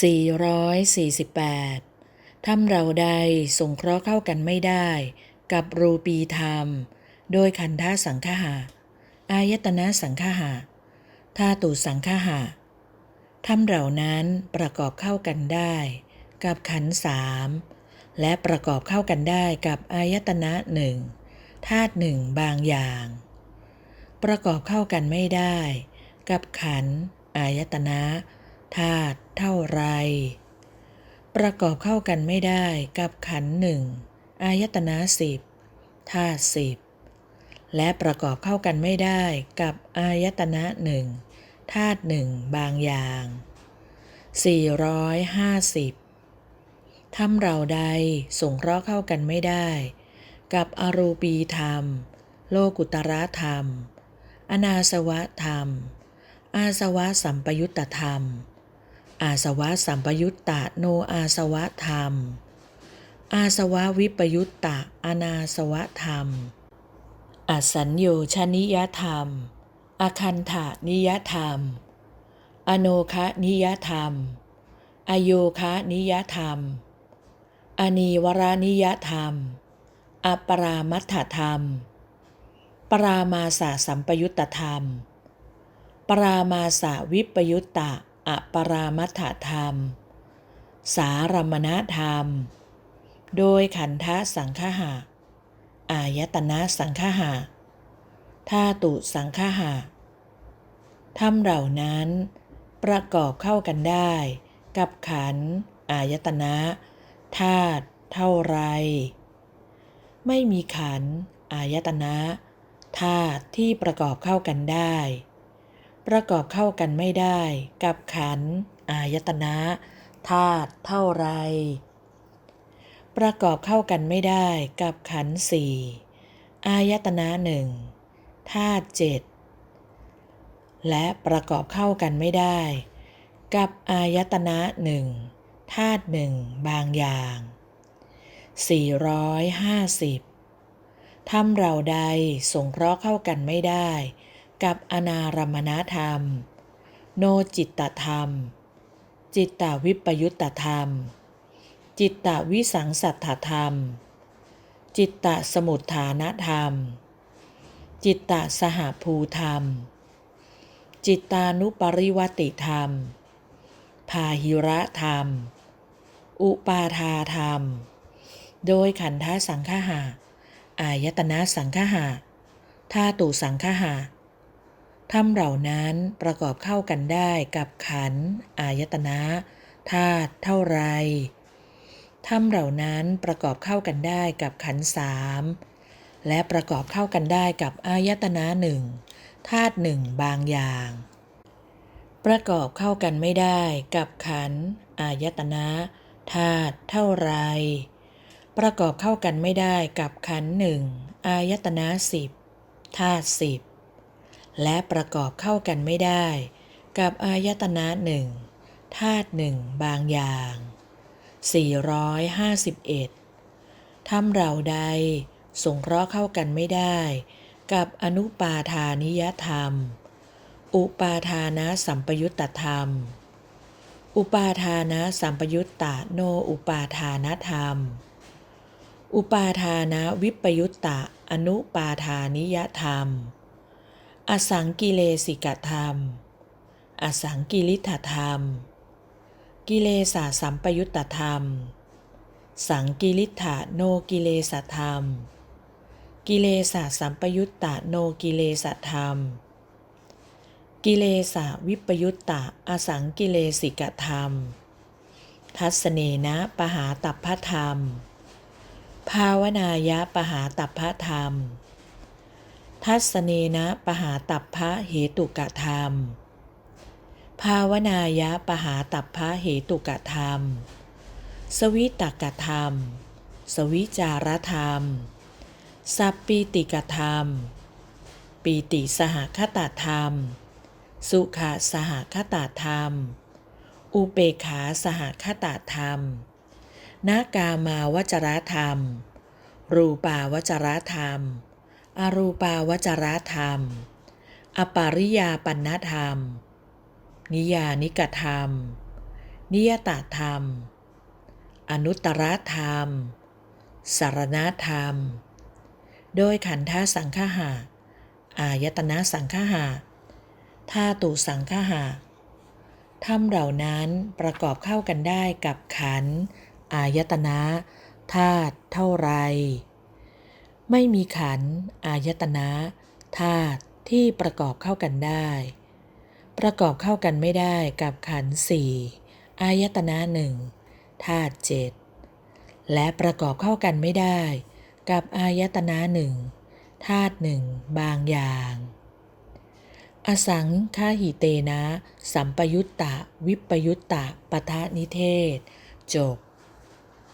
448ทำเราใดสงเคราะห์เข้ากันไม่ได้ กับรูปีธรรม โดยขันธาสังคหะอายตนะสังคหะธาตุสังคหะทำเหล่านั้นประกอบเข้ากันได้ กับขันธ์สามและประกอบเข้ากันได้กับอายตนะหนึ่งธาตุหนึ่งบางอย่าง ประกอบเข้ากันไม่ได้ กับขันธ์อายตนะ ธาตุเท่าไร ประกอบเข้ากันไม่ได้กับขันหนึ่งอายตนะสิบธาตุสิบและประกอบเข้ากันไม่ได้กับอายตนะหนึ่งธาตุหนึ่งบางอย่าง 450ทำเราใดสงเคราะห์เข้ากันไม่ได้ กับอรูปีธรรม โลกุตระธรรม อนาสวะธรรม อาสวะสัมปยุตตธรรม อาสวะสัมปยุตตะโนอาสวะธรรม อาสวะวิปยุตตะอนาสวะธรรม อสัญโยชนิยธรรม อคันธานิยธรรม อโนคะนิยธรรม อโยคะนิยธรรม อนีวรานิยธรรม อปรามัตถธรรม ปรามาสาสัมปยุตตธรรม ปรามาสาวิปยุตตะ อปรามัตถธรรม สารมณธรรม โดยขันธสังคหะ อายตนะสังคหะธาตุสังคหะธรรมเหล่านั้น ประกอบเข้ากันได้ กับขันธ์อายตนะธาตุเท่าไร ไม่มีขันธ์อายตนะธาตุที่ประกอบเข้ากันได้ ประกอบเข้ากันไม่ได้ กับขัน อายตนะธาตุเท่าไร ประกอบเข้ากันไม่ได้ กับขันสี่อายตนะหนึ่งธาตุเจ็ดและประกอบเข้ากันไม่ได้ กับอายตนะหนึ่งธาตุหนึ่งบางอย่าง 450ทำเราใดสงเคราะห์เข้ากันไม่ได้ กับอนารมณธรรม โนจิตตธรรม จิตตวิปยุตตธรรม จิตตวิสังสัทธธรรม จิตตสมุทฐานธรรม จิตตสหภูธรรม จิตตานุปริวติธรรม พาหิระธรรม อุปาทาธรรม โดยขันธสังคหะอายตนะสังคหะธาตุสังคหะ ธรรมเหล่านั้นประกอบเข้ากันได้กับขัน อายตนะธาตุเท่าไรธรรมเหล่านั้นประกอบเข้ากันได้กับขันสามและประกอบเข้ากันได้กับอายตนะหนึ่งธาตุหนึ่งบางอย่าง ประกอบเข้ากันไม่ได้กับขัน อายตนะธาตุเท่าไร ประกอบเข้ากันไม่ได้กับขันหนึ่งอายตนะสิบธาตุสิบ และประกอบเข้ากันไม่ได้ กับอายตนะหนึ่งธาตุหนึ่งบางอย่าง 451ทำเราใดสงเคราะห์เข้ากันไม่ได้ กับอนุปาทานิยธรรม อุปาทานะสัมปยุตตธรรม อุปาทานะสัมปยุตตะโนอุปาทานธรรม อุปาทานะวิปยุตตะอนุปาทานิยธรรม อสังกิเลสิกธรรม อสังกิลิธธรรม กิเลสาสัมปยุตตธรรม สังกิลิธะโนกิเลสธรรม กิเลสาสัมปยุตตะโนกิเลสธรรม กิเลสาวิปยุตตะอสังกิเลสิกธรรม ทัศเนนะปหาตัพพธรรม ภาวนายะปหาตัพพธรรม ทัศเนนะปหาตัพพะเหตุกธรรม ภาวนายะปหาตัพพะเหตุกธรรม สวิตกธรรม สวิจารธรรม สัปปีติกธรรม ปีติสหคตาธรรม สุขะสหคตาธรรม อุเปขาสหคตาธรรมนากามาวจรธรรม รูปาวจรธรรม อรูปาวจรธรรม อปาริยาปันนธรรม นิยานิกธรรม นิยตธรรม อนุตตรธรรม สารณธรรม โดยขันธสังคหะอายตนะสังคหะธาตุสังคหะธรรมเหล่านั้นประกอบเข้ากันได้กับขันธอายตนะธาตุเท่าไร ไม่มีขันอายตนะธาตุที่ประกอบเข้ากันได้ ประกอบเข้ากันไม่ได้กับขันสี่อายตนะหนึ่งธาตุเจ็ดและประกอบเข้ากันไม่ได้ กับอายตนะหนึ่งธาตุหนึ่งบางอย่าง อสังคาหิเตนะ สัมปยุตตะ วิปยุตตะปะทะนิเทศ จบ